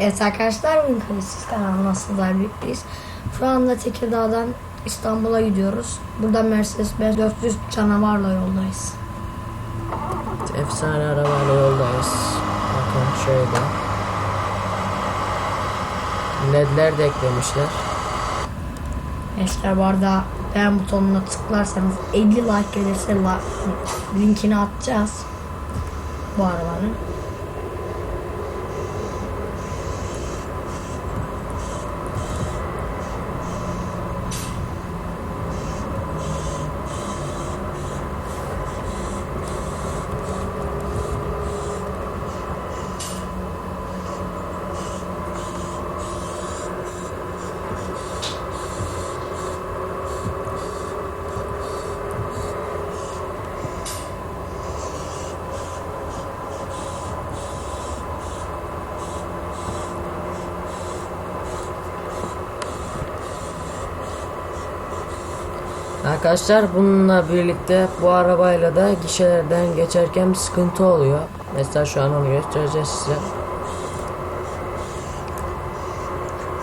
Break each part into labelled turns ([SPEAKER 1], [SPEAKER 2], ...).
[SPEAKER 1] Evet arkadaşlar bugün Kayıtsız kanalına sizler birlikteyiz. Şu anda Tekirdağ'dan İstanbul'a gidiyoruz. Burada Mercedes Benz 400 canavarla yoldayız.
[SPEAKER 2] Efsane arabayla yoldayız. Bakın şöyle. LED'ler de eklemişler.
[SPEAKER 1] Gençler bu arada beğen butonuna tıklarsanız 50 like gelirse linkini atacağız. Bu arabanın.
[SPEAKER 2] Arkadaşlar bununla birlikte bu arabayla da gişelerden geçerken sıkıntı oluyor. Mesela şu an onu göstereceğiz size.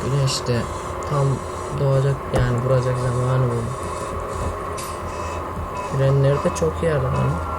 [SPEAKER 2] Güneş de tam doğacak yani vuracak zamanı bu. Frenleri de çok iyi arabanın.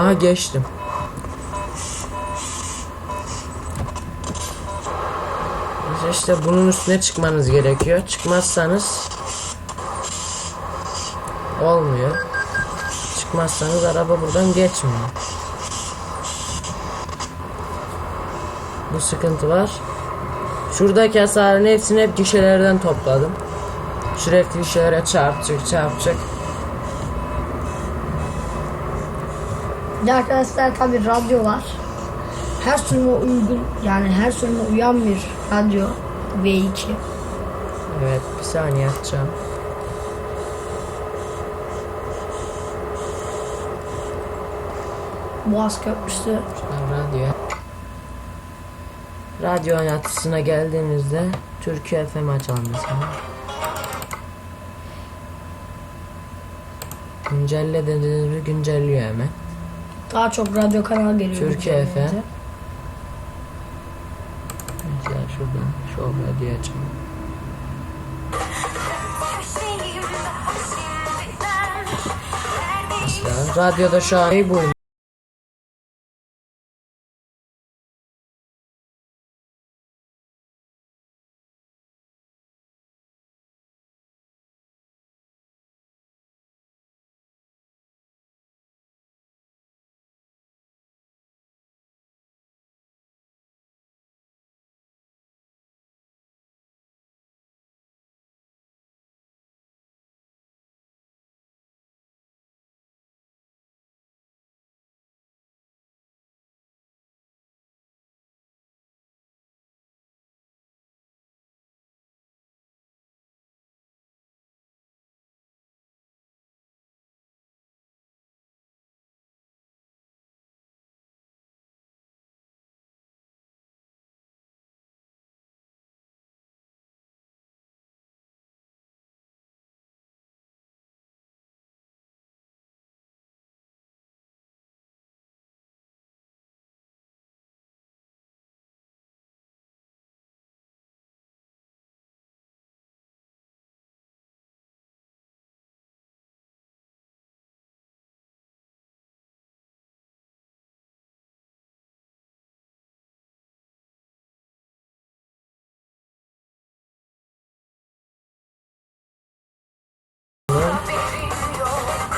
[SPEAKER 2] Aa geçtim. İşte- bunun üstüne çıkmanız gerekiyor. Çıkmazsanız olmuyor. Çıkmazsanız araba buradan geçmiyor. Bu sıkıntı var. Şuradaki hasarın hepsini hep gişelerden topladım. Sürekli gişelere çarpacak çarpacak.
[SPEAKER 1] De arkadaşlar tabi radyo var. Her sürüme uygun yani her sürüme uyan bir radyo V2.
[SPEAKER 2] Evet bir saniye atacağım.
[SPEAKER 1] Boğaz Köprüsü
[SPEAKER 2] radyo. Radyo oynatısına geldiğimizde Türkiye FM açalım mesela. Güncelle dediğiniz bir güncelliyor hemen.
[SPEAKER 1] Daha çok radyo kanalı geliyor.
[SPEAKER 2] Türkiye. FM. Mesela şuradan şu radyoyu açalım. Mesela radyoda şu an bu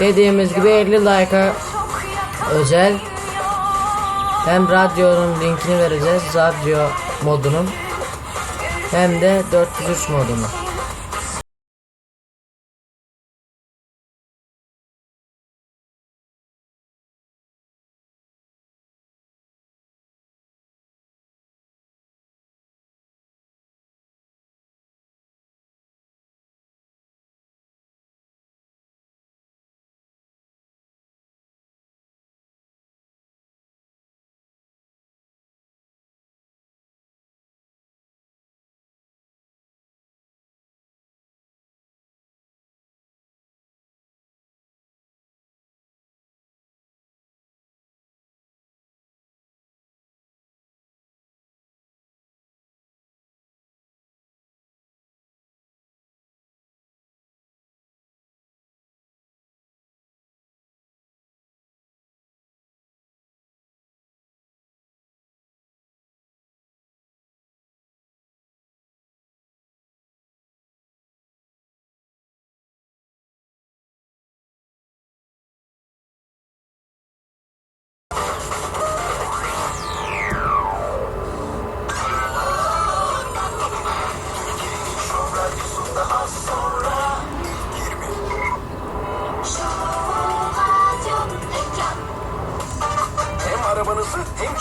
[SPEAKER 2] Dediğimiz gibi 50 like'a özel hem radyonun linkini vereceğiz radyo modunun hem de 403 modunu.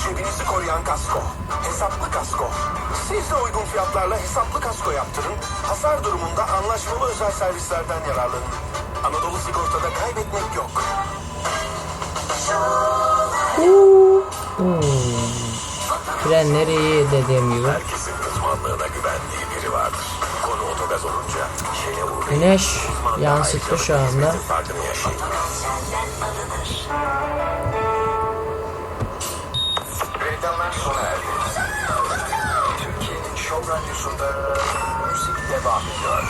[SPEAKER 3] Kedinizi koruyan kasko. Hesaplı kasko. Siz de uygun fiyatlarla hesaplı kasko yaptırın. Hasar durumunda anlaşmalı özel servislerden yararlanın. Anadolu Sigorta'da kaybetmek yok.
[SPEAKER 2] Tren nereye dediğim gibi.
[SPEAKER 3] Herkesin uzmanlığına güvendiği biri vardır. Konu otogaz olunca şele uğrayın.
[SPEAKER 2] Güneş yansıttı şu anda.
[SPEAKER 3] Türkiye'nin şov radyosunda müzik devam ediyor.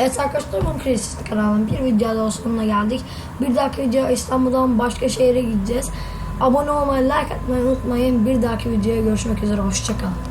[SPEAKER 1] Evet arkadaşlar bu Krisis kanalının bir videoda sonuna geldik. Bir dahaki video İstanbul'dan başka şehre gideceğiz. Abone olmayı, like atmayı unutmayın. Bir dahaki videoya görüşmek üzere. Hoşçakalın.